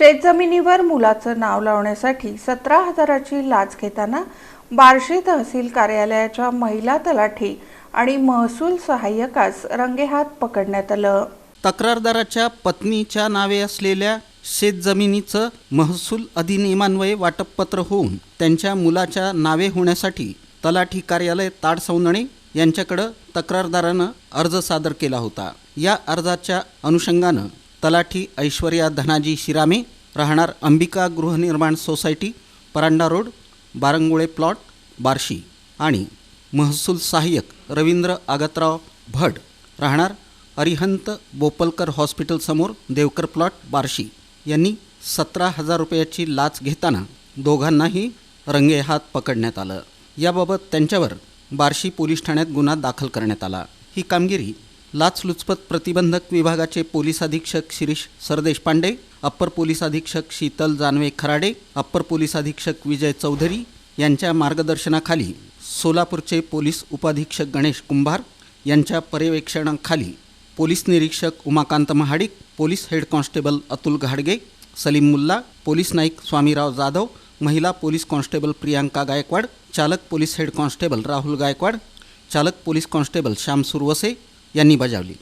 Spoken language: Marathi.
शेतजमिनीवर मुलाचं नाव लावण्यासाठी सतरा हजाराची लाच घेताना बार्शी तहसील कार्यालयाच्या महिला तलाठी आणि महसूल सहाय्यकास रंगेहात पकडण्यात आलं. तक्रारदाराच्या पत्नीच्या नावे असलेल्या शेतजमिनीचं महसूल अधिनियमान्वये वाटपपत्र होऊन त्यांच्या मुलाच्या नावे होण्यासाठी तलाठी कार्यालय ताडसौंदणे यांच्याकडं तक्रारदारानं अर्ज सादर केला होता. या अर्जाच्या अनुषंगानं तलाठी ऐश्वर्या धनाजी शिरामे राहणार अंबिका गृहनिर्माण society Paranda road Barangule plot Barshi. आणि महसूल सहाय्यक रवींद्र आगतराव भट राहणार अरिहंत बोपलकर हॉस्पिटलसमोर देवकर प्लॉट बार्शी. यांनी सतरा हजार रुपयाची लाच घेताना दोघांनाही रंगेहात पकडण्यात आलं. याबाबत त्यांच्यावर बार्शी पोलीस ठाण्यात गुन्हा दाखल करण्यात आला. ही कामगिरी लाचलुचपत प्रतिबंधक विभागाचे पोलीस अधीक्षक शिरीष सरदेशपांडे अप्पर पोलीस अधीक्षक शीतल जानवे खराडे अप्पर पोलीस अधीक्षक विजय चौधरी यांच्या मार्गदर्शनाखाली सोलापूरचे पोलीस उपाधीक्षक गणेश कुंभार यांच्या पर्यवेक्षणाखाली पोलीस निरीक्षक Umakant Mahadik police head constable Atul घाडगे सलीम मुल्ला पोलीस नाईक स्वामीराव जाधव महिला पोलीस कॉन्स्टेबल प्रियांका गायकवाड चालक police head constable Rahul Gaikwad चालक पोलीस कॉन्स्टेबल श्याम सुरवसे यांनी बजावली.